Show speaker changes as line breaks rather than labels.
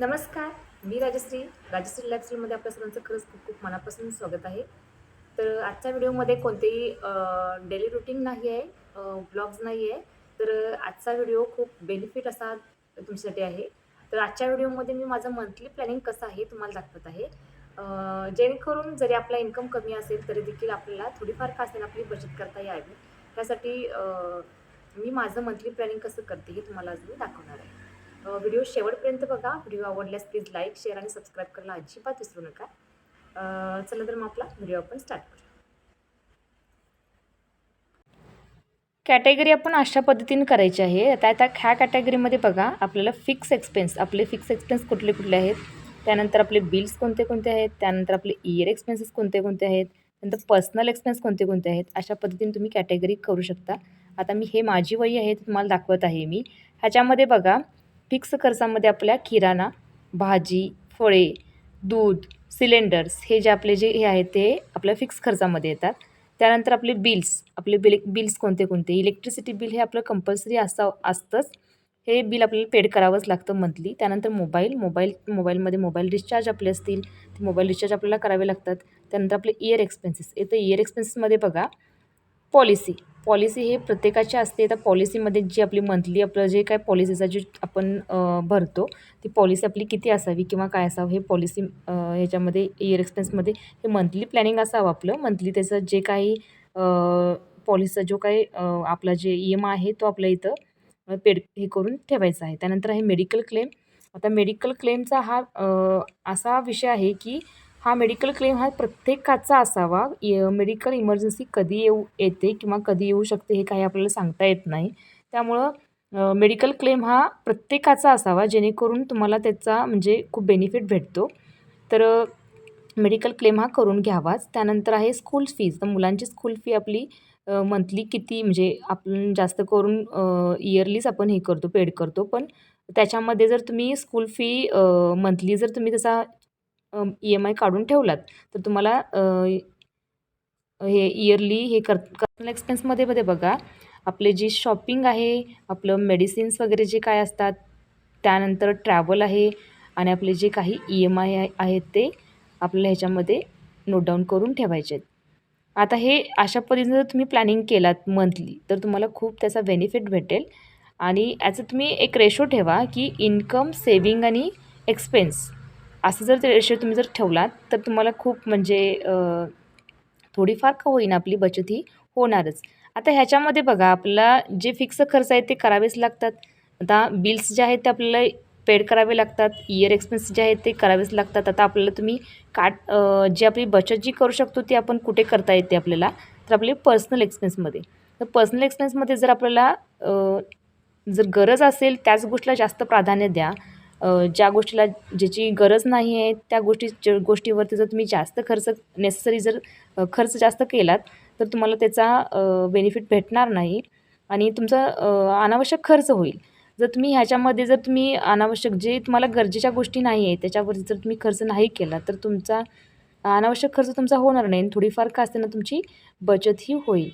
नमस्कार मी राजश्री. राजश्री लॅक्सलमध्ये आपल्या सर्वांचं खरंच खूप खूप मनापासून स्वागत आहे. तर आजच्या व्हिडिओमध्ये कोणतेही डेली रुटीन नाही आहे ब्लॉग्स नाही आहे तर आजचा व्हिडिओ खूप बेनिफिट असा तुमच्यासाठी आहे. तर आजच्या व्हिडिओमध्ये मी माझं मंथली प्लॅनिंग कसं आहे तुम्हाला दाखवत आहे. जेणेकरून जरी आपला इन्कम कमी असेल तरी देखील आपल्याला थोडीफार का असेल आपली बचत करता यावी. त्यासाठी मी माझं मंथली प्लॅनिंग कसं करते हे तुम्हाला आज मी दाखवणार आहे. व्हिडिओ शेवटपर्यंत बघा. व्हिडिओ आवडल्यास प्लीज लाईक शेअर आणि सबस्क्राईब करायला अजिबात विसरू नका. चला तर मग आपला व्हिडिओ आपण स्टार्ट करू. कॅटेगरी आपण अशा पद्धतीने करायची आहे. आता आता ह्या कॅटेगरीमध्ये बघा आपल्याला फिक्स एक्सपेन्स आपले फिक्स एक्सपेन्स कुठले कुठले आहेत? त्यानंतर आपले बिल्स कोणते कोणते आहेत? त्यानंतर आपले इयर एक्सपेन्सेस कोणते कोणते आहेत? नंतर पर्सनल एक्सपेन्स कोणते कोणते आहेत? अशा पद्धतीने तुम्ही कॅटेगरी करू शकता. आता मी हे माझी वही आहे ते तुम्हाला दाखवत आहे मी. ह्याच्यामध्ये बघा फिक्स खर्चामध्ये आपल्या किराणा भाजी फळे दूध सिलेंडर्स हे जे आपले जे हे आहे ते आपल्या फिक्स खर्चामध्ये येतात. त्यानंतर आपले बिल्स आपले बिल बिल्स कोणते कोणते? इलेक्ट्रिसिटी बिल हे आपलं कंपल्सरी असा असतंच. हे बिल आपल्याला पेड करावंच लागतं मंथली त्यानंतर मोबाईल मोबाईल मोबाईलमध्ये मोबाईल रिचार्ज आपले असतील. ते मोबाईल रिचार्ज आपल्याला करावे लागतात. त्यानंतर आपले इयर एक्सपेन्सेस येतं इयर एक्सपेन्सेसमध्ये बघा पॉलिसी पॉलिसी हे प्रत्येकाची असते. तर पॉलिसीमध्ये जी आपली मंथली आपलं जे काय पॉलिसीचा जे आपण भरतो ती पॉलिसी आपली किती असावी किंवा काय असावं हे पॉलिसी ह्याच्यामध्ये इयर एक्सपेन्समध्ये हे मंथली प्लॅनिंग असावं आपलं. मंथली त्याचं जे काही पॉलिसीचा जो काही आपला जे ई एम आय आहे तो आपल्या इथं पेड हे करून ठेवायचा आहे. त्यानंतर आहे मेडिकल क्लेम. आता मेडिकल क्लेमचा हा असा विषय आहे की हा मेडिकल क्लेम हा प्रत्येकाचा असावा. मेडिकल इमर्जन्सी कधी येऊ येते किंवा कधी येऊ शकते हे काही आपल्याला सांगता येत नाही. त्यामुळं मेडिकल क्लेम हा प्रत्येकाचा असावा जेणेकरून तुम्हाला त्याचा म्हणजे खूप बेनिफिट भेटतो. तर मेडिकल क्लेम हा करून घ्यावाच. त्यानंतर आहे स्कूल फीज तर मुलांची स्कूल फी आपली मंथली किती म्हणजे आपण जास्त करून इयरलीच आपण हे करतो पेड करतो. पण त्याच्यामध्ये जर तुम्ही स्कूल फी मंथली जर तुम्ही त्याचा ई एम आय काढून ठेवलात तर तुम्हाला हे इयरली हे कर पर्सनल एक्सपेन्समध्ये मध्ये बघा आपले जे शॉपिंग आहे आपलं मेडिसिन्स वगैरे जे काय असतात त्यानंतर ट्रॅव्हल आहे आणि आपले जे काही ई एम आय आहेत ते आपल्याला ह्याच्यामध्ये नोट डाऊन करून ठेवायचे आहेत आता हे अशा पद्धतीनं जर तुम्ही प्लॅनिंग केलात मंथली तर तुम्हाला खूप त्याचा बेनिफिट भेटेल. आणि याचं तुम्ही एक रेशो ठेवा की इन्कम सेविंग आणि एक्सपेन्स असं जर ते रेशो तुम्ही जर ठेवलात तर तुम्हाला खूप म्हणजे थोडीफार का होईना आपली बचत ही होणारच. आता ह्याच्यामध्ये बघा आपला जे फिक्स खर्च आहेत ते करावेच लागतात. आता बिल्स जे आहेत ते आपल्याला पेड करावे लागतात इयर एक्सपेन्स जे आहेत ते करावेच लागतात. आता आपल्याला तुम्ही काट जी आपली बचत जी करू शकतो ती आपण कुठे करता येते आपल्याला? तर आपले पर्सनल एक्सपेन्समध्ये. तर पर्सनल एक्सपेन्समध्ये जर आपल्याला जर गरज असेल त्याच गोष्टीला जास्त प्राधान्य द्या. ज्या गोष्टीला ज्याची गरज नाही आहे त्या गोष्टी ज गोष्टीवरती जर तुम्ही जास्त खर्च नेसेसरी जर खर्च जास्त केलात तर तुम्हाला त्याचा बेनिफिट भेटणार नाही आणि तुमचा अनावश्यक खर्च होईल. जर तुम्ही ह्याच्यामध्ये जर तुम्ही अनावश्यक जे तुम्हाला गरजेच्या गोष्टी नाही आहे त्याच्यावरती जर तुम्ही खर्च नाही केला तर तुमचा अनावश्यक खर्च तुमचा होणार नाही आणि थोडीफार का असताना तुमची बचतही होईल.